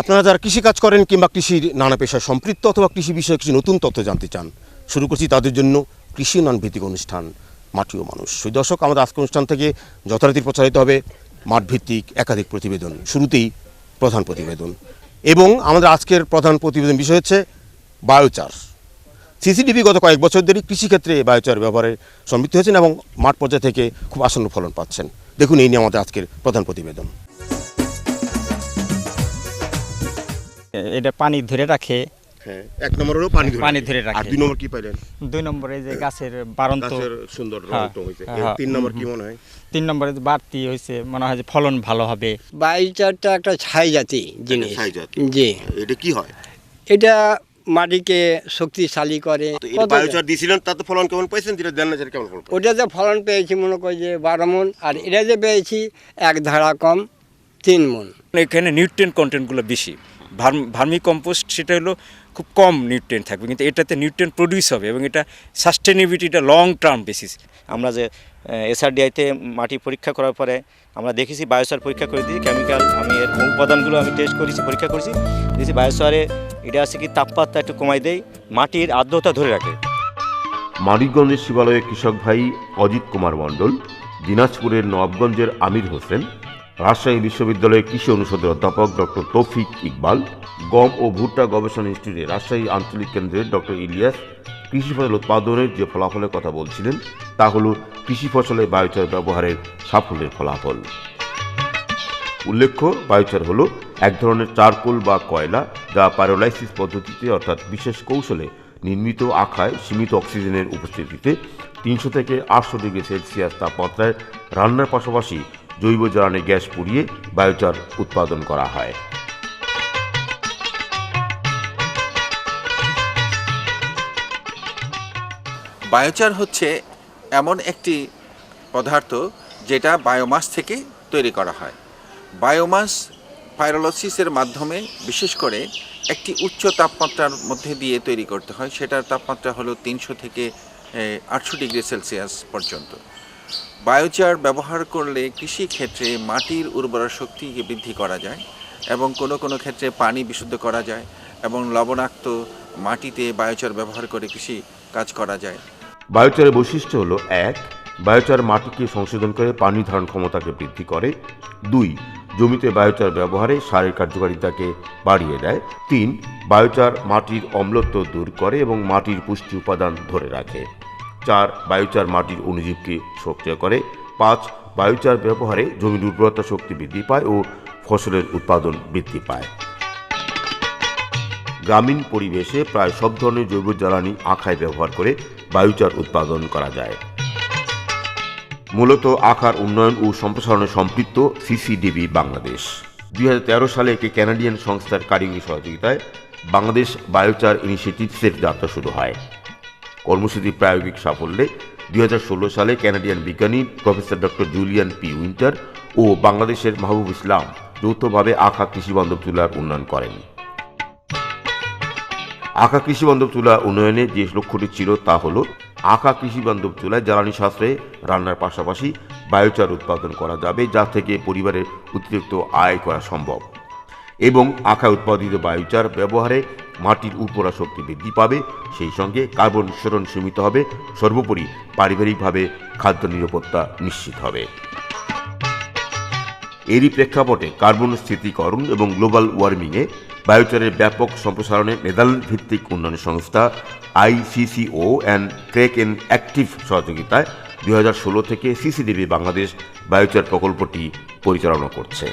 আপনারা যারা কৃষিকাজ করেন কিংবা কৃষির নানা পেশায় সম্পৃক্ত অথবা কৃষি বিষয়ে কিছু নতুন তথ্য জানতে চান, শুরু করছি তাদের জন্য কৃষি উন্নয়ন ভিত্তিক অনুষ্ঠান, মাটি ও মানুষ। সেই দর্শক, আমাদের আজকের অনুষ্ঠান থেকে যথারীতি প্রচারিত হবে মাঠ ভিত্তিক একাধিক প্রতিবেদন, শুরুতেই প্রধান প্রতিবেদন। এবং আমাদের আজকের প্রধান প্রতিবেদন বিষয় হচ্ছে বায়োচার। সিসিটিভি গত কয়েক বছর ধরেই কৃষিক্ষেত্রে বায়োচার ব্যবহারে সমৃদ্ধ হয়েছেন এবং মাঠ পর্যায় থেকে খুব আসন্ন ফলন পাচ্ছেন। দেখুন, এই নিয়ে আমাদের আজকের প্রধান প্রতিবেদন। এটা পানি ধরে রাখে। হ্যাঁ এক নম্বরেরও পানি ধরে পানি ধরে রাখে। আর দুই নম্বর কি পাইলেন? দুই নম্বরে যে গাছের বাড়ন্ত গাছের সুন্দর হ্যাঁ, হ্যাঁ, হ্যাঁ। তিন নম্বর কি মনে হয়? তিন নম্বরে যে বাড়তি হয়েছে মনে হয় যে ফলন ভালো হবে। বাইচারটা একটা ছাই জাতি জিনিস। ছাই জাতি। জি। এটা কি হয়? এটা মাটিকে শক্তিশালী করে। তো এই বায়োচার দিয়েছিলেন তাতে ফলন কেমন পাইছেন? যেটা দেন কেমন ফলন পাইছেন? ওটাতে ফলন পেয়েছি মনে করি যে বারো মন। আর এটা যে পেয়েছি এক ধারা কম তিন মন। এখানে নিউট্রিয়েন্ট কন্টেন্টগুলো বেশি। ভার্মি কম্পোস্ট সেটা হলো খুব কম নিউট্রিয়েন্ট থাকবে, কিন্তু এটাতে নিউট্রিয়েন্ট প্রডিউস হবে এবং এটা সাস্টেনেবিলিটিটা লং টার্ম বেসিস আমরা যে এসআরডিআইতে মাটি পরীক্ষা করার পরে আমরা দেখেছি বায়োসার পরীক্ষা করে দিয়েছি কেমিক্যাল আমি এর উপাদানগুলো আমি টেস্ট করেছি, পরীক্ষা করেছি, দেখছি বায়োসারে এটা আছে কি তাপমাত্রা একটু কমাই দেয়, মাটির আর্দ্রতা ধরে রাখে। মানিকগঞ্জের শিবালয়ের কৃষক ভাই অজিত কুমার মণ্ডল, দিনাজপুরের নবাবগঞ্জের আমির হোসেন রাজশাহী বিশ্ববিদ্যালয়ের কৃষি অনুষদের অধ্যাপক ডক্টর তৌফিক ইকবাল, গম ও ভুট্টা গবেষণা ইনস্টিটিউটের রাজশাহী আঞ্চলিক কেন্দ্রের ডক্টর ইলিয়াস কৃষি ফসল উৎপাদনের যে ফলাফলের কথা বলছিলেন, তা হল কৃষি ফসলে বায়োচার ব্যবহারের সাফল্যের ফলাফল। উল্লেখ্য, বায়োচার হলো এক ধরনের চারকোল বা কয়লা যা প্যারোলাইসিস পদ্ধতিতে, অর্থাৎ বিশেষ কৌশলে নির্মিত আখায় সীমিত অক্সিজেনের উপস্থিতিতে তিনশো থেকে আটশো ডিগ্রি সেলসিয়াস তাপমাত্রায় রান্নার পাশাপাশি জৈব জ্বালানি গ্যাস পুড়িয়ে বায়োচার উৎপাদন করা হয়। বায়োচার হচ্ছে এমন একটি পদার্থ যেটা বায়োমাস থেকে তৈরি করা হয়। বায়োমাস পাইরোলসিসের মাধ্যমে বিশেষ করে একটি উচ্চ তাপমাত্রার মধ্যে দিয়ে তৈরি করতে হয়। সেটার তাপমাত্রা হলো তিনশো থেকে আটশো ডিগ্রি সেলসিয়াস পর্যন্ত। বায়োচার ব্যবহার করলে কৃষি ক্ষেত্রে মাটির উর্বরা শক্তিকে বৃদ্ধি করা যায় এবং কোনো কোনো ক্ষেত্রে পানি বিশুদ্ধ করা যায় এবং লবণাক্ত মাটিতে বায়োচার ব্যবহার করে কৃষি কাজ করা যায়। বায়োচারের বৈশিষ্ট্য হলো, এক, বায়োচার মাটিকে সংশোধন করে পানি ধারণ ক্ষমতাকে বৃদ্ধি করে। দুই, জমিতে বায়োচার ব্যবহারে সারের কার্যকারিতাকে বাড়িয়ে দেয়। তিন, বায়োচার মাটির অম্লত্ব দূর করে এবং মাটির পুষ্টি উপাদান ধরে রাখে। চার বায়োচার মাটির অণুজীবকে সক্রিয় করে, পাঁচ বায়োচার ব্যবহারে জমির উর্বরতা শক্তি বৃদ্ধি পায় ও ফসলের উৎপাদন বৃদ্ধি পায়। গ্রামীণ পরিবেশে প্রায় সব ধরনের জৈব জ্বালানি আখায় ব্যবহার করে বায়ুচার উৎপাদন করা যায়। মূলত আখার উন্নয়ন ও সম্প্রসারণে সম্পৃক্ত সিসিডিবি বাংলাদেশ। দুই হাজার তেরো সালে একটি ক্যানাডিয়ান সংস্থার কারিগরি সহযোগিতায় বাংলাদেশ বায়োচার ইনিশিয়েটিভসের যাত্রা শুরু হয়। কর্মসূচির প্রায়োগিক সাফল্যে দু হাজার ষোলো সালে ক্যানাডিয়ান বিজ্ঞানী professor doctor Julian P Winter ও বাংলাদেশের মাহবুব ইসলাম যৌথভাবে আখা কৃষিবান্ধব চুলার উন্নয়ন করেন। আঁকা কৃষি বান্ধব চুলা উন্নয়নে যে লক্ষ্যটি ছিল তা হল আঁকা কৃষি বান্ধব চুলায় জ্বালানি সাশ্রয়ে রান্নার পাশাপাশি বায়োচার উৎপাদন করা যাবে, যা থেকে পরিবারের অতিরিক্ত আয় করা সম্ভব। এবং আঁকা উৎপাদিত বায়োচার ব্যবহারে মাটির উর্বরা শক্তি বৃদ্ধি পাবে, সেই সঙ্গে কার্বন নিঃসরণ সীমিত হবে, সর্বোপরি পারিবারিকভাবে খাদ্য নিরাপত্তা নিশ্চিত হবে। এরই প্রেক্ষাপটে কার্বন স্থিতিকরণ এবং গ্লোবাল ওয়ার্মিংয়ে বায়োচারের ব্যাপক সম্প্রসারণে নেদারল্যান্ড ভিত্তিক উন্নয়ন সংস্থা ICCO and Kerk in Actie সহযোগিতায় দু হাজার ষোলো থেকে সিসিডিবি বাংলাদেশ বায়োচার প্রকল্পটি পরিচালনা করছে।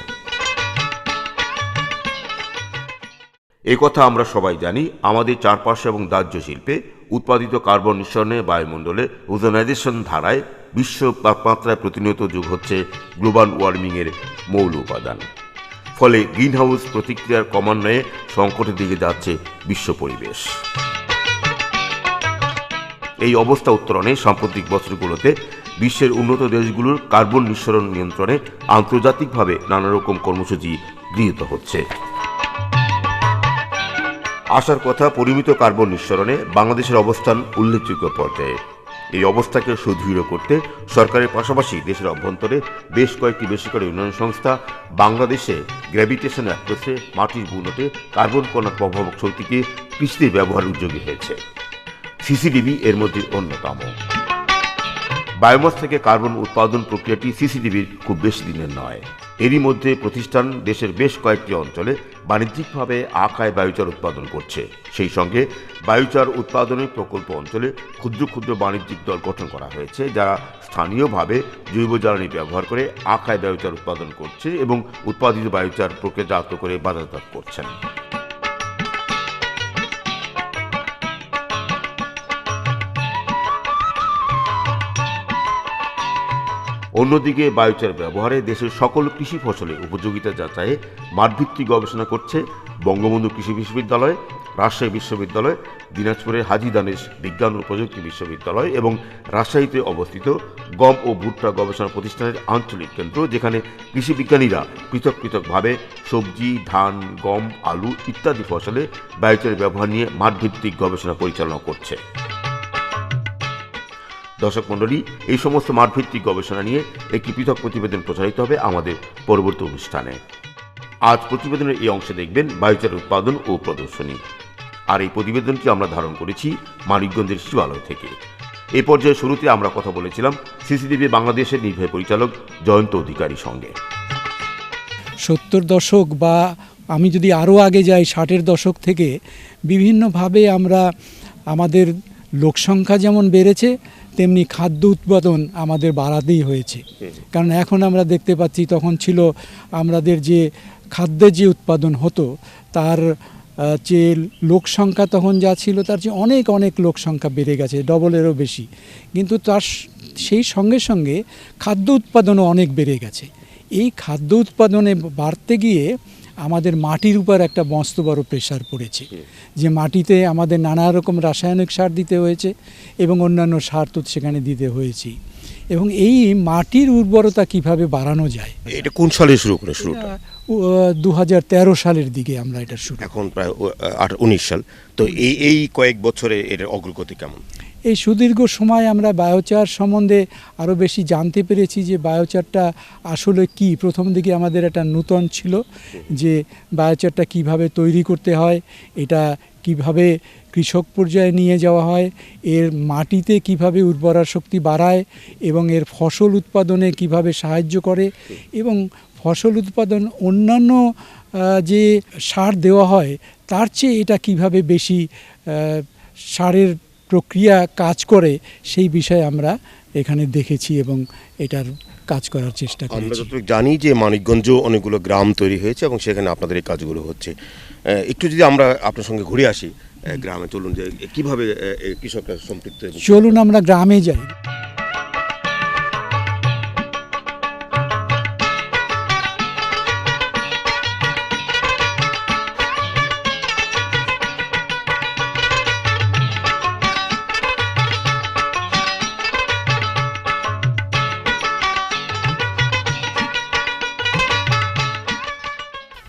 কথা আমরা সবাই জানি, আমাদের চারপাশে এবং দাহ্য শিল্পে উৎপাদিত কার্বন নিঃসরণে বায়ুমণ্ডলে ওজোনাইজেশন ধারায় বিশ্ব তাপমাত্রায় প্রতিনিয়ত যোগ হচ্ছে গ্লোবাল ওয়ার্মিংয়ের মৌল উপাদান। ফলে গ্রিনহাউস প্রতিক্রিয়ার ক্রমান্বয়ে সংকটের দিকে যাচ্ছে বিশ্ব পরিবেশ। এই অবস্থা উত্তরণে সাম্প্রতিক বছরগুলোতে বিশ্বের উন্নত দেশগুলোর কার্বন নিঃসরণ নিয়ন্ত্রণে আন্তর্জাতিকভাবে নানা রকম কর্মসূচি গৃহীত হচ্ছে। আসার কথা পরিমিত কার্বন নিঃসরণে বাংলাদেশের অবস্থান উল্লেখযোগ্য পর্যায়ে। এই অবস্থাকে সুদৃঢ় করতে সরকারের পাশাপাশি দেশের অভ্যন্তরে বেশ কয়েকটি বেসরকারি উন্নয়ন সংস্থা বাংলাদেশে গ্র্যাভিটেশন অ্যাপ্রোচে মাটির বুনটে কার্বন কণা প্রভাবক শক্তিকে কৃষিতে ব্যবহার উদ্যোগী হয়েছে। সিসিডিবি এর মধ্যে অন্যতম। বায়োমাস থেকে কার্বন উৎপাদন প্রক্রিয়াটি সিসিটিভির খুব বেশি দিনের নয়। এরই মধ্যে প্রতিষ্ঠান দেশের বেশ কয়েকটি অঞ্চলে বাণিজ্যিকভাবে আখায় বায়ুচার উৎপাদন করছে। সেই সঙ্গে বায়ুচার উৎপাদনের প্রকল্প অঞ্চলে ক্ষুদ্র ক্ষুদ্র বাণিজ্যিক দল গঠন করা হয়েছে, যারা স্থানীয়ভাবে জৈব জ্বালানি ব্যবহার করে আখায় বায়ুচার উৎপাদন করছে এবং উৎপাদিত বায়ুচার প্রক্রিয়াজাত করে বাজারজাত করছেন। অন্যদিকে বায়োচার ব্যবহারে দেশের সকল কৃষি ফসলে উপযোগিতা যাচাইয়ে মাঠভিত্তিক গবেষণা করছে বঙ্গবন্ধু কৃষি বিশ্ববিদ্যালয়, রাজশাহী বিশ্ববিদ্যালয়, দিনাজপুরের হাজি দানেশ বিজ্ঞান ও প্রযুক্তি বিশ্ববিদ্যালয় এবং রাজশাহীতে অবস্থিত গম ও ভুট্টা গবেষণা প্রতিষ্ঠানের আঞ্চলিক কেন্দ্র, যেখানে কৃষি বিজ্ঞানীরা পৃথক পৃথকভাবে সবজি, ধান, গম, আলু ইত্যাদি ফসলে বায়োচারের ব্যবহার নিয়ে মাঠভিত্তিক গবেষণা পরিচালনা করছে। দর্শক মণ্ডলী, এই সমস্ত মাঠভিত্তিক গবেষণা নিয়ে একটি পৃথক প্রতিবেদন প্রচারিত হবে আমাদের পরবর্তী অনুষ্ঠানে। আজ প্রতিবেদনের এই অংশে দেখবেন বায়ুচার উৎপাদন ও প্রদর্শনী। আর এই প্রতিবেদনটি আমরা ধারণ করেছি মানিকগঞ্জের শিবালয় থেকে। এ পর্যায়ে শুরুতে আমরা কথা বলেছিলাম সিসিটিভি বাংলাদেশের নির্বাহী পরিচালক জয়ন্ত অধিকারীর সঙ্গে। সত্তর দশক বা আমি যদি আরও আগে যাই, ষাটের দশক থেকে, বিভিন্নভাবে আমরা আমাদের লোকসংখ্যা যেমন বেড়েছে তেমনি খাদ্য উৎপাদন আমাদের বাড়াতেই হয়েছে। কারণ এখন আমরা দেখতে পাচ্ছি তখন ছিল আমাদের যে খাদ্যের যে উৎপাদন হতো তার যে লোক সংখ্যা তখন যা ছিল তার চেয়ে অনেক অনেক লোক সংখ্যা বেড়ে গেছে ডবলেরও বেশি। কিন্তু তার সেই সঙ্গে সঙ্গে খাদ্য উৎপাদনও অনেক বেড়ে গেছে। এই খাদ্য উৎপাদনে বাড়তে গিয়ে আমাদের মাটির উপর একটা মস্ত বড় প্রেশার পড়েছে। যে মাটিতে আমাদের নানা রকম রাসায়নিক সার দিতে হয়েছে এবং অন্যান্য সার তো সেখানে দিতে হয়েছে এবং এই মাটির উর্বরতা কীভাবে বাড়ানো যায়? এটা কোন সালে শুরু করে শুরুটা? দু হাজার তেরো সালের দিকে আমরা এটা শুরু এখন প্রায় আট উনিশ সাল। তো এই এই কয়েক বছরে এর অগ্রগতি কেমন? এই সুদীর্ঘ সময় আমরা বায়োচার সম্বন্ধে আরও বেশি জানতে পেরেছি যে বায়োচারটা আসলে কি। প্রথম দিকে আমাদের একটা নূতন ছিল যে বায়োচারটা কীভাবে তৈরি করতে হয়, এটা কীভাবে কৃষক পর্যায়ে নিয়ে যাওয়া হয়, এর মাটিতে কীভাবে উর্বরা শক্তি বাড়ায় এবং এর ফসল উৎপাদনে কীভাবে সাহায্য করে এবং ফসল উৎপাদন অন্যান্য যে সার দেওয়া হয়, তার চেয়ে এটা কীভাবে বেশি সারের প্রক্রিয়া কাজ করে সেই বিষয়ে আমরা এখানে দেখেছি এবং এটার কাজ করার চেষ্টা আমরা যতটুকু জানি যে মানিকগঞ্জ অনেকগুলো গ্রাম তৈরি হয়েছে এবং সেখানে আপনাদের এই কাজগুলো হচ্ছে। একটু যদি আমরা আপনার সঙ্গে ঘুরে আসি গ্রামে চলুন যে কীভাবে কৃষকরা সম্পৃক্ত চলুন আমরা গ্রামে যাই।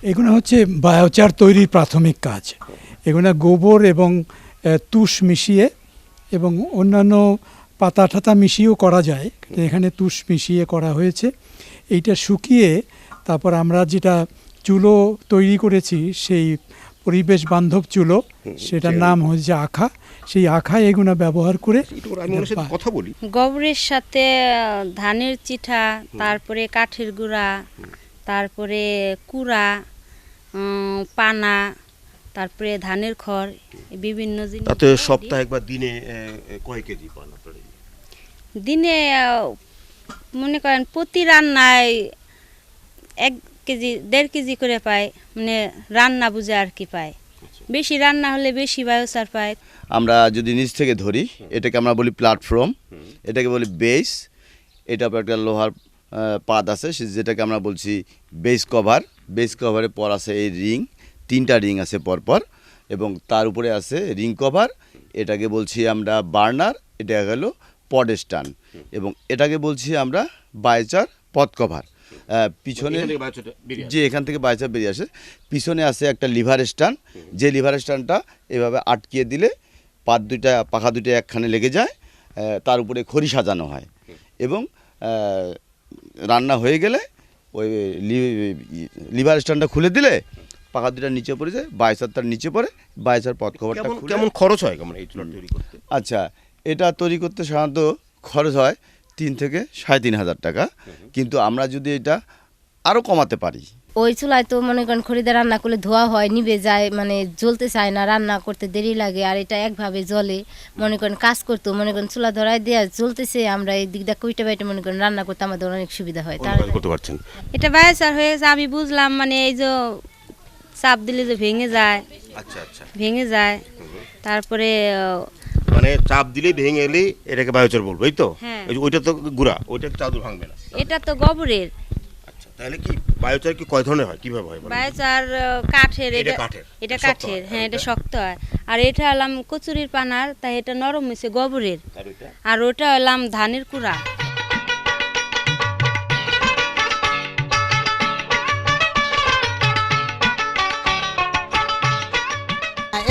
এগুলো হচ্ছে বায়োচার তৈরির প্রাথমিক কাজ। এগুলো গোবর এবং তুষ মিশিয়ে এবং অন্যান্য পাতা ঠাতা মিশিয়েও করা যায়। এখানে তুষ মিশিয়ে করা হয়েছে। এইটা শুকিয়ে তারপর আমরা যেটা চুলো তৈরি করেছি সেই পরিবেশ বান্ধব চুলো সেটার নাম হচ্ছে আখা। সেই আখা এগুলো ব্যবহার করে কথা বলি। গোবরের সাথে ধানের চিঠা তারপরে কাঠের গুঁড়া তারপরে কুড়া পানা তারপরে ধানের খড় বিভিন্ন জিনিস তাতে সপ্তাহে একবার দিনে কয় কেজি পান আপনারা? দিনে মনে করেন প্রতি রান্নায় এক কেজি দেড় কেজি করে পায় মানে রান্না বুঝে আর কি পায়। বেশি রান্না হলে বেশি বায়োসার পায়। আমরা যদি নিচ থেকে ধরি এটাকে আমরা বলি প্ল্যাটফর্ম এটাকে বলি বেস এটা একটা লোহার পাত আছে সে- যেটাকে আমরা বলছি বেস কভার বেস কভারের পর আছে এই রিং তিনটা রিং আছে পরপর এবং তার উপরে আছে রিং কভার এটাকে বলছি আমরা বার্নার এটা গেল পডেস্টান এবং এটাকে বলছি আমরা বাইচার পথ কভার পিছনে। যে এখান থেকে বাইচা বেরিয়ে আসে। পিছনে আছে একটা লিভার স্ট্যান্ড যে লিভার স্ট্যান্ডটা এভাবে আটকিয়ে দিলে পাত দুইটা পাখা দুইটা একখানে লেগে যায় তার উপরে খড়ি সাজানো হয়। এবং রান্না হয়ে গেলে ওই লিভার স্ট্যান্ডটা খুলে দিলে পাকা দুটার নিচে পড়ে যায় বাইসারটার নিচে পড়ে বাইসার পথ খবরটা কেমন কেমন খরচ হয় কেমন এই চুলা তৈরি করতে? আচ্ছা এটা তৈরি করতে সাধারণত খরচ হয় তিন থেকে সাড়ে তিন হাজার টাকা। কিন্তু আমরা যদি এটা আরও কমাতে পারি ওই চুলায় তো মনে করেন খড়িতে রান্না করলে ধোয়া হয় নিভে যায় মানে জ্বলতে চায় না রান্না করতে দেরি লাগে আর এটা একভাবে জ্বলে। মনে করেন কাজ করতো মনে করেন চুলা ধরায় দেওয়া জ্বলতেছে আমরা এই দিকটা কুইটা বাইটে মনে করেন রান্না করতে আমাদের অনেক সুবিধা হয়। করতে পারছেন? এটা বায়োচার হয়ে গেছে আমি বুঝলাম মানে এই যে চাপ দিলে যে ভেঙে যায়। আচ্ছা আচ্ছা। ভেঙে যায়। তারপরে মানে চাপ দিলে ভেঙে এলেই এটাকে বায়োচার বলব এই তো? হ্যাঁ। ওইটা তো গুড়া ওইটা চাদর ভাঙবে না। এটা তো গোবরের। তাহলে কি বায়োচার কি কয় ধরনের হয়? কীভাবে হয় বায়োচার কাঠের এটা কাঠের। এটা কাঠের হ্যাঁ এটা এটা? শক্ত হয়। আর এটা হলাম কচুরির পানার তাই এটা নরম হয়েছে গোবরের। আর ওটা হলাম ধানের কুড়া।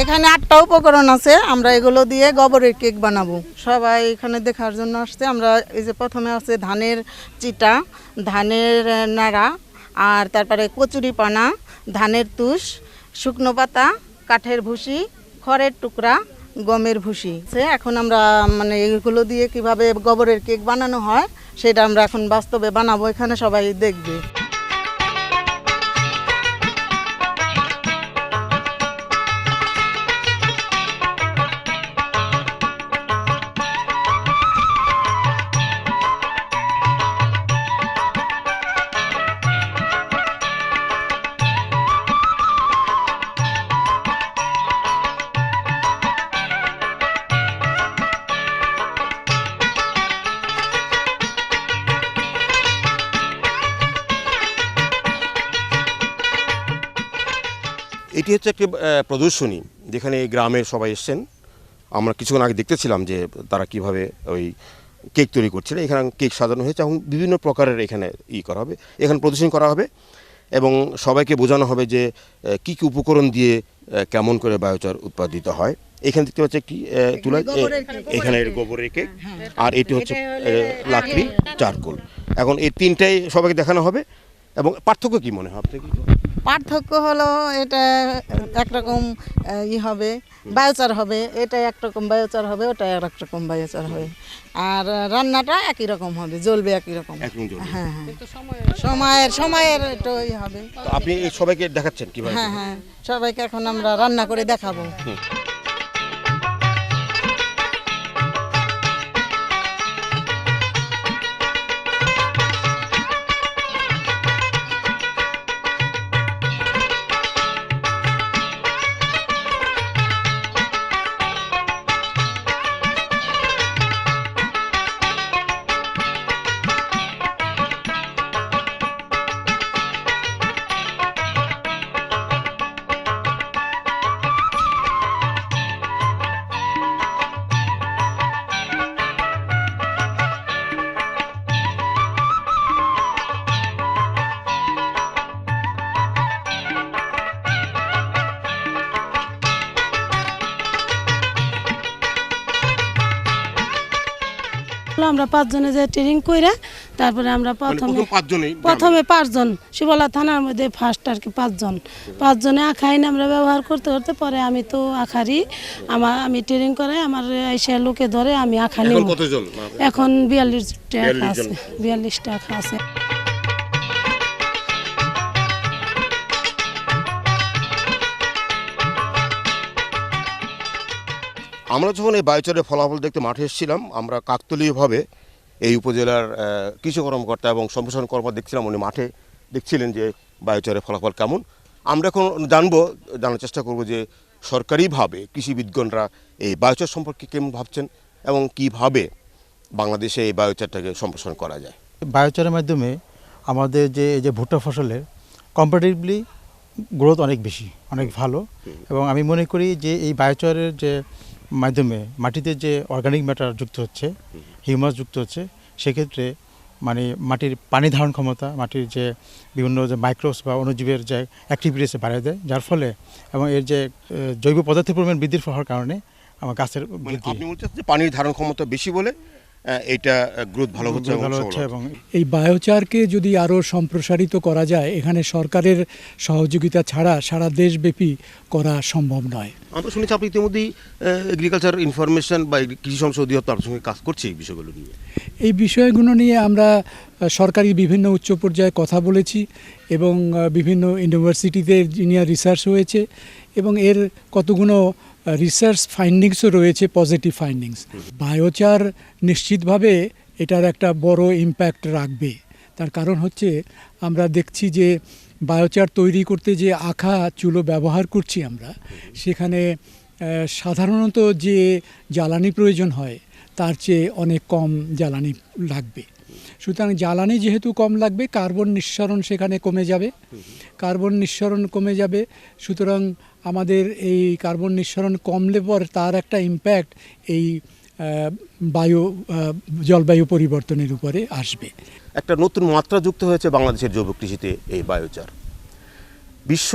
এখানে আটটা উপকরণ আছে, আমরা এগুলো দিয়ে গোবরের কেক বানাবো। সবাই এখানে দেখার জন্য আসছে। আমরা এই যে প্রথমে আছে ধানের চিটা, ধানের নাড়া, আর তারপরে কচুরি পানা, ধানের তুষ, শুকনো পাতা, কাঠের ভুসি, খড়ের টুকরা, গমের ভুসি। সে এখন আমরা মানে এগুলো দিয়ে কীভাবে গোবরের কেক বানানো হয়, সেটা আমরা এখন বাস্তবে বানাবো। এখানে সবাই দেখবে। এটি হচ্ছে একটি প্রদর্শনী যেখানে এই গ্রামের সবাই এসছেন। আমরা কিছুক্ষণ আগে দেখতেছিলাম যে তারা কীভাবে ওই কেক তৈরি করছিলেন এখানে কেক সাজানো হয়েছে এবং বিভিন্ন প্রকারের এখানে ই করা হবে। এখানে প্রদর্শনী করা হবে এবং সবাইকে বোঝানো হবে যে কি কি উপকরণ দিয়ে কেমন করে বায়োচার উৎপাদিত হয়। এখানে দেখতে পাচ্ছি একটি তুলা চুলা গোবরের কেক। এখানে গোবরের কেক। আর এটি হচ্ছে লাকড়ি চারকোল। এখন এই তিনটাই সবাইকে দেখানো হবে। এবং পার্থক্য কি মনে হয় আপনার? পার্থক্য হলো এটা একরকম ই হবে বায়োচার হবে এটা একরকম বায়োচার হবে ওটা এক রকম বায়োচার হবে। আর রান্নাটা একই রকম হবে জ্বলবে একই রকম। একদম হ্যাঁ হ্যাঁ। সময়ের সময়ের একটু ই হবে। আপনি সবাইকে দেখাচ্ছেন কীভাবে? হ্যাঁ হ্যাঁ। সবাইকে এখন আমরা রান্না করে দেখাবো। আমরা পাঁচজনে যে ট্রেনিং কইরা তারপরে আমরা মানে প্রথমে প্রথম পাঁচজনেই প্রথমে পাঁচজন। শিবলা থানার মধ্যে ফার্স্ট আর কি পাঁচজন। পাঁচজনে আখাইন আমরা ব্যবহার করতে করতে পরে আমি তো আখারি আমার আমি ট্রেনিং করে আমার এসে লোকে ধরে আমি আখা এখন এখন বিয়াল্লিশটা টাকা 42 আছে বিয়াল্লিশটা আখা আছে। আমরা যখন এই বায়োচারের ফলাফল দেখতে মাঠে এসেছিলাম আমরা কাকতলীয়ভাবে এই উপজেলার কৃষি কর্মকর্তা এবং সম্প্রসারণ কর্মকর্তা দেখছিলাম উনি মাঠে দেখছিলেন যে বায়োচারের ফলাফল কেমন। আমরা এখন জানব জানার চেষ্টা করব যে সরকারিভাবে কৃষিবিদগণরা এই বায়োচার সম্পর্কে কেমন ভাবছেন এবং কীভাবে বাংলাদেশে এই বায়োচারটাকে সম্প্রসারণ করা যায়। বায়োচারের মাধ্যমে আমাদের যে এই যে ভুট্টা ফসলের কম্পারেটিভলি গ্রোথ অনেক বেশি অনেক ভালো। এবং আমি মনে করি যে এই বায়োচারের যে মাধ্যমে মাটিতে যে অর্গানিক ম্যাটার যুক্ত হচ্ছে হিউমাস যুক্ত হচ্ছে সেক্ষেত্রে মানে মাটির পানি ধারণ ক্ষমতা মাটির যে বিভিন্ন যে মাইক্রোস বা অণুজীবের যে অ্যাক্টিভিটিস বাড়িয়ে দেয় যার ফলে এবং এর যে জৈব পদার্থের পরিমাণ বৃদ্ধির হওয়ার কারণে আমার গাছের মানে আপনি বলছেন যে পানির ধারণ ক্ষমতা বেশি বলে এইটা গ্রোথ ভালো হচ্ছে এবং ভালো হচ্ছে এবং এই বায়োচারকে যদি আরও সম্প্রসারিত করা যায় এখানে সরকারের সহযোগিতা ছাড়া সারা দেশব্যাপী করা সম্ভব নয়। আমরা শুনেছি আপনি ইতিমধ্যেই এগ্রিকালচার ইনফরমেশন বা কৃষি সংসদ অধিদপ্তর আপনার সঙ্গে কাজ করছে এই বিষয়গুলো নিয়ে। এই বিষয়গুলো নিয়ে আমরা সরকারি বিভিন্ন উচ্চ পর্যায়ে কথা বলেছি এবং বিভিন্ন ইউনিভার্সিটিতে ইঞ্জিনিয়ার রিসার্চ হয়েছে এবং এর কতগুলো রিসার্চ ফাইন্ডিংসও রয়েছে পজিটিভ ফাইন্ডিংস বায়োচার নিশ্চিতভাবে এটার একটা বড় ইম্প্যাক্ট রাখবে। তার কারণ হচ্ছে আমরা দেখছি যে বায়োচার তৈরি করতে যে আখা চুলো ব্যবহার করছি আমরা, সেখানে সাধারণত যে জ্বালানি প্রয়োজন হয়, তার চেয়ে অনেক কম জ্বালানি লাগবে। সুতরাং জ্বালানি যেহেতু কম লাগবে, কার্বন নিঃসরণ সেখানে কমে যাবে। কার্বন নিঃসরণ কমে যাবে, সুতরাং আমাদের এই কার্বন নিঃসরণ কমলে পর তার একটা ইম্প্যাক্ট এই বায়ু জলবায়ু পরিবর্তনের উপরে আসবে। একটা নতুন মাত্রা যুক্ত হয়েছে বাংলাদেশের জৈব কৃষিতে এই বায়োচার। বিশ্ব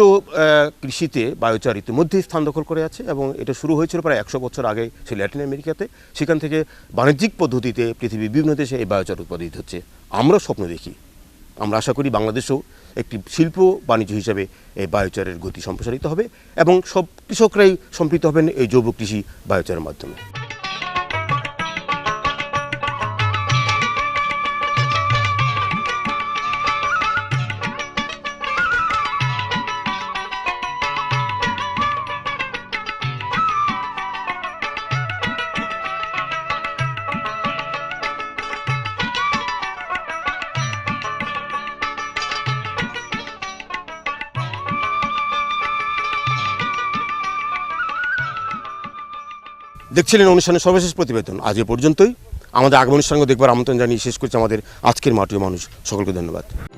কৃষিতে বায়োচার ইতিমধ্যেই স্থান দখল করে আছে এবং এটা শুরু হয়েছিল প্রায় একশো বছর আগে সে ল্যাটিন আমেরিকাতে। সেখান থেকে বাণিজ্যিক পদ্ধতিতে পৃথিবীর বিভিন্ন দেশে এই বায়োচার উৎপাদিত হচ্ছে। আমরা স্বপ্ন দেখি। আমরা আশা করি বাংলাদেশেও একটি শিল্প বাণিজ্য হিসাবে এই বায়োচারের গতি সম্প্রসারিত হবে এবং সব কৃষকরাই সম্পৃক্ত হবেন এই জৈব কৃষি বায়োচারের মাধ্যমে। দেখছিলেন অনুষ্ঠানের সর্বশেষ প্রতিবেদন। আজ পর্যন্তই। আমাদের আগামী অনুষ্ঠানকে দেখবার আমন্ত্রণ জানিয়ে শেষ করছে আমাদের আজকের মাটির মানুষ। সকলকে ধন্যবাদ।